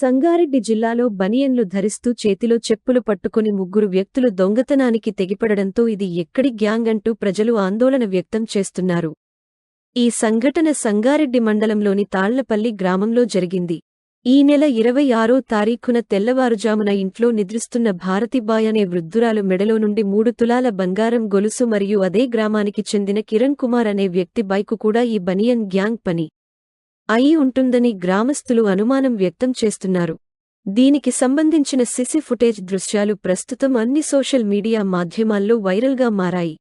సంగారెడ్డి జిల్లాలో బనియన్లు ధరిస్తూ చేతిలో చెప్పులు పట్టుకుని ముగ్గురు వ్యక్తులు దొంగతనానికి తెగిపడడంతో ఇది ఎక్కడి గ్యాంగ్ అంటూ ప్రజలు ఆందోళన వ్యక్తం చేస్తున్నారు. ఈ సంఘటన సంగారెడ్డి మండలంలోని తాళ్ళపల్లి గ్రామంలో జరిగింది. ఈ నెల ఇరవై ఆరో తారీఖున తెల్లవారుజామున ఇంట్లో నిద్రిస్తున్న భారతిబాయ్ అనే వృద్ధురాలు మెడలో నుండి మూడు తులాల బంగారం గొలుసు మరియు అదే గ్రామానికి చెందిన కిరణ్ కుమార్ అనే వ్యక్తి బైకు కూడా ఈ బనియన్ గ్యాంగ్ పని. అయి ఉంటుందని గ్రామస్తులు అనుమానం వ్యక్తం చేస్తున్నారు. దీనికి సంబంధించిన సిసి ఫుటేజ్ దృశ్యాలు ప్రస్తుతం అన్ని సోషల్ మీడియా మాధ్యమాల్లో వైరల్గా మారాయి.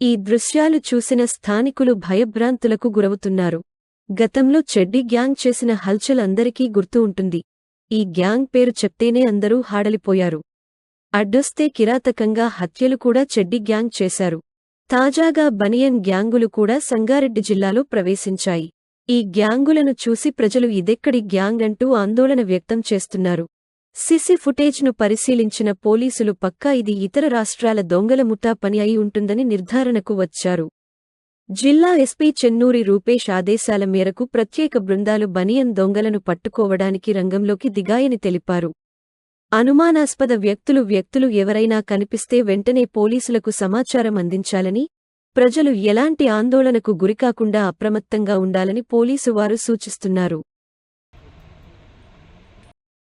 ఈ దృశ్యాలు చూసిన స్థానికులు భయభ్రాంతులకు గురవుతున్నారు. గతంలో చెడ్డి గ్యాంగ్ చేసిన హల్చల్ అందరికీ గుర్తు ఉంటుంది. ఈ గ్యాంగ్ పేరు చెప్తేనే అందరూ హాడలిపోయారు. అడ్డొస్తే కిరాతకంగా హత్యలు కూడా చెడ్డి గ్యాంగ్ చేశారు. తాజాగా బనియన్ గ్యాంగులు కూడా సంగారెడ్డి జిల్లాలో ప్రవేశించాయి. ఈ గ్యాంగులను చూసి ప్రజలు ఇదెక్కడి గ్యాంగ్ అంటూ ఆందోళన వ్యక్తం చేస్తున్నారు. సిసి ఫుటేజ్ను పరిశీలించిన పోలీసులు పక్కా ఇది ఇతర రాష్ట్రాల దొంగల ముఠా పని అయి ఉంటుందని నిర్ధారణకు వచ్చారు. జిల్లా ఎస్పీ చెన్నూరి రూపేష్ ఆదేశాల మేరకు ప్రత్యేక బృందాలు బనియన్ దొంగలను పట్టుకోవడానికి రంగంలోకి దిగాయని తెలిపారు. అనుమానాస్పద వ్యక్తులు వ్యక్తులు ఎవరైనా కనిపిస్తే వెంటనే పోలీసులకు సమాచారం అందించాలని ప్రజలు ఎలాంటి ఆందోళనకు గురికాకుండా అప్రమత్తంగా ఉండాలని పోలీసు వారు సూచిస్తున్నారు.